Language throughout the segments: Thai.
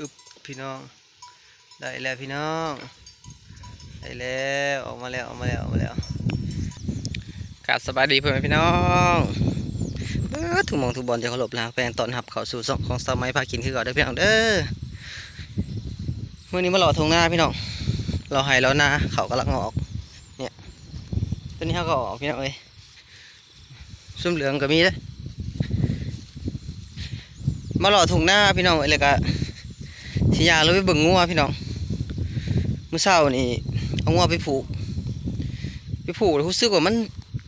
อึบพี่น้อง ได้แล้วพี่น้อง ได้แล้วออกมาแล้วออกมาแล้วออกมาแล้วกาบสบายดีเพื่อนพี่น้องเบ้อทุกมองทุกบอลจะเคารพลาแปลงตอนหับเข้าสู่สองของสมัยพากินคือก่อนเด้อพี่น้องเด้อเมื่อนี้มาหล่อทงหน้าพี่น้องเราให้แล้วนาเขากำลังออก เนี่ยตัวนี้เขาก็ออกพี่น้องเอ้ยซุ้มเหลืองก็มีเด้อมาหล่อทงหน้าพี่น้องเอ้ยเลยก็ สิยาเลยไปเบิ่งงัวพี่น้องมื้อเช้านี่เอางัวไปผูก ไปผูกแล้วรู้สึกว่ามัน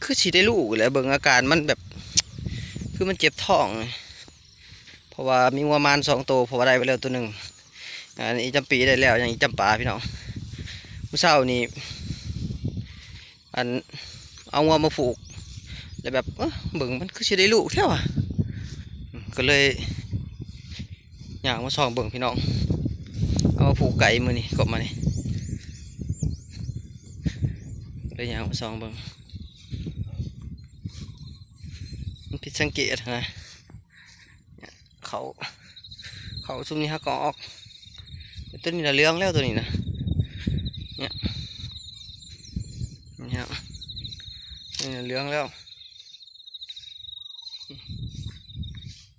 คือสิได้ลูกแหล้วเบิ่งอาการมันแบบ คือมันเจ็บท้อง เพราะว่ามีงัวมานสองตัวเพราะว่าได้ไปแล้วตัวหนึ่งอันนี้จำปีได้แล้วอย่างนี้จำปาพี่น้องมื้อเช้านี่อันเอางัวมาผูกแล้วแบบเอ้อบิ่งมันคือสิได้ลูกแท้ว่ะก็เลยอย่ากมาส่องเบิ่งพี่น้อง เอาผูกไก่มือนี่กบมานี่เลยอยางมาซองเบิ่งมันผิดสังเกตนะเขาเขาซุ่มนี้ฮักก็ออกตัวนี้น่ะเลื้องแล้วตัวนี้นะเนี่ยนี่ครับนี่น่ะเลื้องแล้ว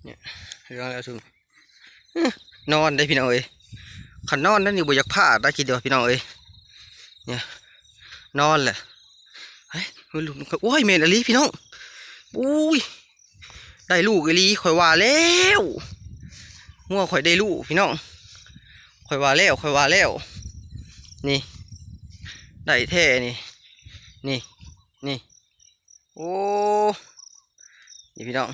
เนี่ยเลื้องแล้วซุ่มนอนได้พี่น้องเอ้ย ขันนอนนั่นนี่บ่อยากพลาได้คิดเดียวพี่น้องเอ้ยเนี่ยนอนแหละเฮ้ยเฮ้ยลูกนกโอ้ยเมนอลีพี่น้องอุ้ยได้ลูกอลีข่อยว่าแล้วงัวข่อยได้ลูกพี่น้องข่อยว่าแล้วข่อยว่าแล้ว นี่ได้แท้นี่นี่นี่โอ้นี่พี่น้อง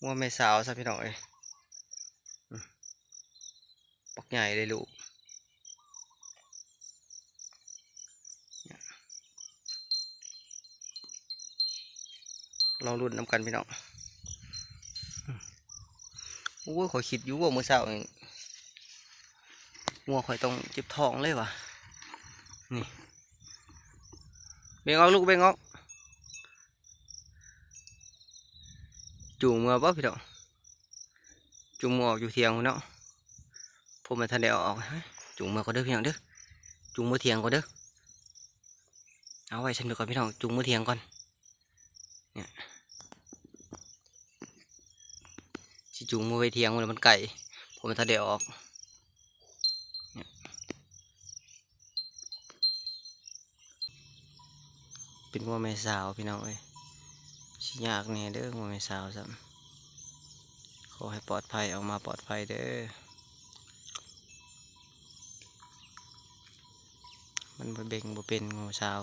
งัวแม่สาวซะพี่น้องเอ้ย ปัก ใหญ่เลยลูกเนี่ยลองรุ่นน้ำกันพี่น้องอืมโอ้ยขอยคิดอยู่ว่าเมื่อเช้านี่งัวข่อยต้องเจ็บท้องเลยวะนี่เบ่งออกลูกเบ่งออกจูงมือป่ะพี่น้องจูงมือออกอยู่เทียงพี่น้อง ผมมาทันได้อาออกฮ้ยจุงมือก็เด้อพี่น้องเด้อจุงมือเทียงก็เด้อเอาไว้ฉันไปก่อนพี่น้องจุงมือเทียงก่อนเนี่ยสิจุงมือไว้เทียงมันมันไก่ผมมาทันได้อาออกเนี่ยเป็นงัวแม่สาวพี่น้องเอ้ยชิยากแน่เด้องัวแม่สาวซ้ำขอให้ปลอดภัยออกมาปลอดภัยเด้อ มันบ่เบ่งบ่เป็นงูสาว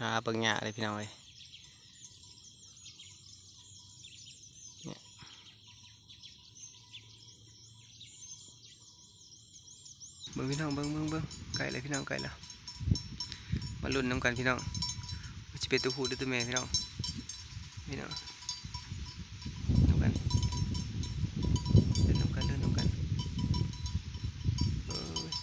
หาเบิ่งหยาเลยพี่น้องเอ้ยเบิ่งพี่น้องเบิ่งเบิ่งเบิ่งไก่เลยพี่น้องไก่แล้วมาลุ้นน้ำกันพี่น้องจะเป็นตัวผู้หรือตัวแม่พี่น้องพี่น้องน้ำกันเดินน้ำกันเดินน้ำกันเอ้ย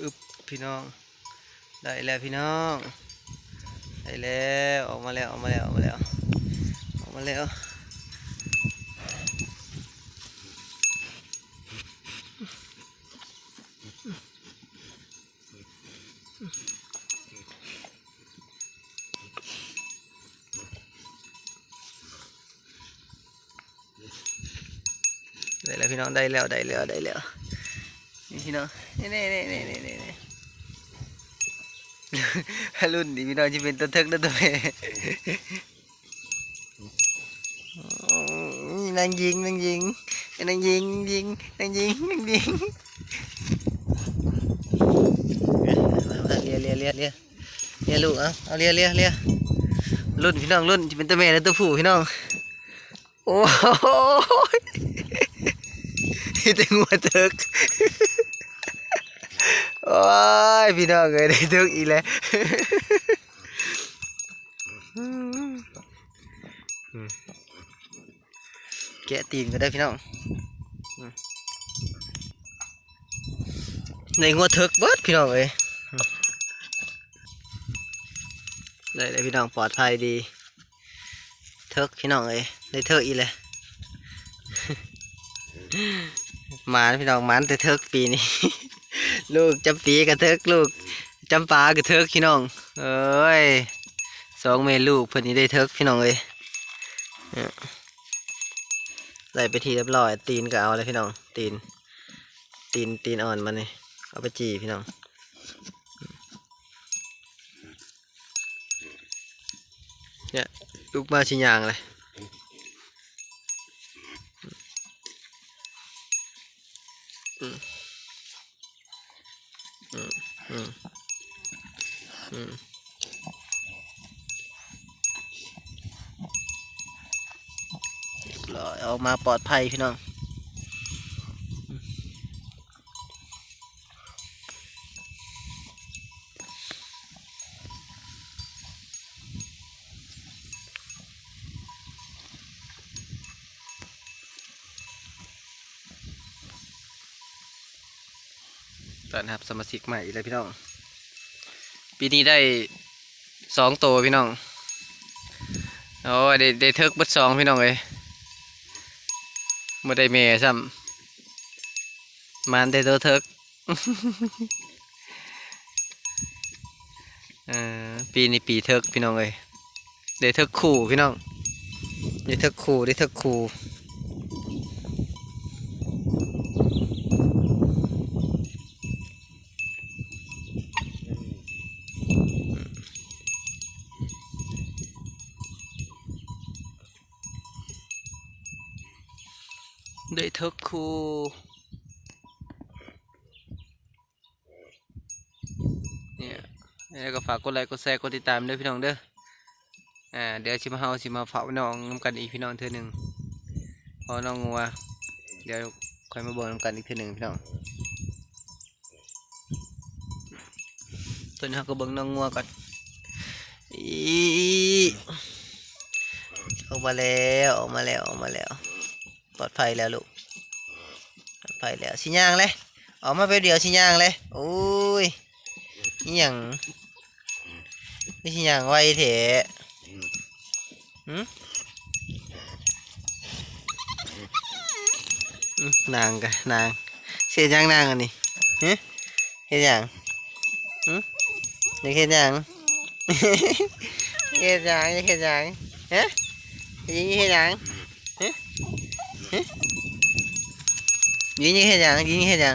อึบ พี่น้อง ได้แล้วพี่น้อง ได้แล้วออกมาแล้วออกมาแล้วออกมาแล้วออกมาแล้วได้แล้วพี่น้องได้แล้วได้แล้วได้แล้วนี่พี่น้องนี่นี่นี่นี่นี่นี่ รุ่นนี้พี่น้องจะเป็นตัวเทิกและตัวแม่นางยิงนางยิงนางยิงยิงนางยิงนางยิงเลียเลียเลียเลียเลียลูกเอาเอาเลียเลียเลียรุ่นพี่น้องรุ่นจะเป็นตัวแม่และตัวผู้พี่น้องโอ้ยแต่งัวเถิก โอ้ยพี่น้องเอ้ยได้เถิกอีแล้วแกะตีนก็ได้พี่น้องในงัวเถิกเบิดพี่น้องเอ้ยได้เลยพี่น้องปลอดภัยดีเทิกพี่น้องเอ้ยได้เทิกอีเลยหมานพี่น้องหมานแต่เทิกปีนี้ ลูกจำปีกับเทิกลูกจำปากับเทิกพี่น้อง เอ้ยสองเมลูกเพิ่นนี้ได้เทิกพี่น้องเอ้ยเออได้ไปทีเรียบร้อย ตีนก็เอาเลยพี่น้อง ตีน ตีนตีนอ่อนมันนี่เอาไปจีพี่น้องเนี่ยลูกมาชิยางเลยอืม อืมอืมอืมเรียบร้อยออกมาปลอดภัยพี่น้อง ตอนนะครับสมาชิกใหม่อีกแล้วพี่น้อง ปีนี้ได้สองตัวพี่น้องโอ้ยได้ได้เทิกบัดสองพี่น้องเลยม่ได้เมย์ซ้ำมันได้ตัวเทิกอ่อปีนี้ปีเทิกพี่น้องเลยได้เทิกคู่พี่น้องได้เทิกคู่ได้เทิกคู่ได้ เทิกคู่เนี่ยแล้วก็ฝากกดไลค์กดแชร์กดติดตามด้วยพี่น้องเด้ออ่าเดี๋ยวชิมาเฮาชิมาเฝ้าน้องนำกันอีกพี่น้องเทื่อหนึ่งพอน้องงัวเดี๋ยวค่อยมาเบิ่งนำกันอีกเทื่อหนึ่งพี่น้องตอนนี้เราก็เบิ่งน้องงัวก่อนอีออกมาแล้วออกมาแล้วออกมาแล้ว ปลอดภัยแล้วลูก อดภัยแล้วสิย่างเลยออกมาไปเดียวสิย่างเลยโอ้ยนี่อยังนี่สิย่างไวเถอะหืมนางกันนางเสียยังนางอันนี้ฮะเฮ็ดยังหืมอยากเฮ็ดยังเฮ็ดยังอยากเฮ็ดยังเฮ็ดหยังยิงเฮ็ดยังเฮ็ดหยั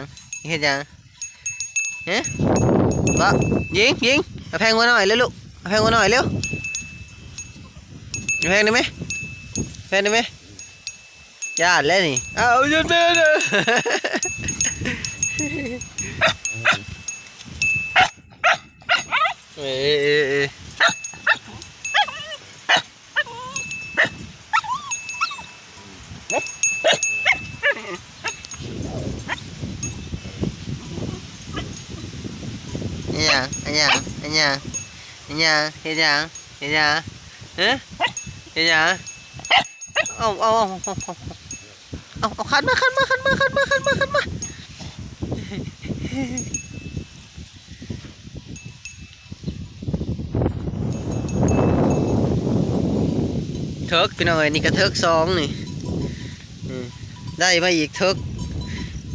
งยิงเฮ็ดหยังเฮ้บ่ยิงยิงเอาแพงมาหน่อยเร็วลูกเอาแพงมาห ยเร็วเอาแพงได้ไหมแพงได้ไหมญาติแล้วนี่เอาจนแม่เด้อเอ้ยเอ้ยเอ้ยอันยังอันยังอันยังอันยังเฮ็ดยังเฮ็ดยังเฮ้เฮ็ดยังเอาเอาเอาเอาเอาขันมาขันมาขันมาขันมาขันมาขันมาเทิกพี่น้อยนี่ก็เทิกสองนี่ได้มาอีกเทิก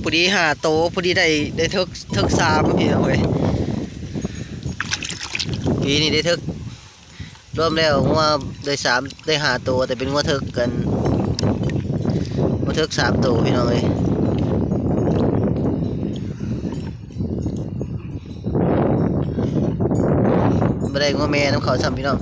พอดีหาโตพอดีได้ได้เทิกเทิกสามพี่น้องเอ้ย ปีนี้ได้ทึกรวมแล้วว่าได้สามได้หาตัวแต่เป็นว่าทึกกันว่าทึกสามตัวพี่น้องเลยไม่ได้ว่าแม่น้ำเขาซ้ำพี่น้อง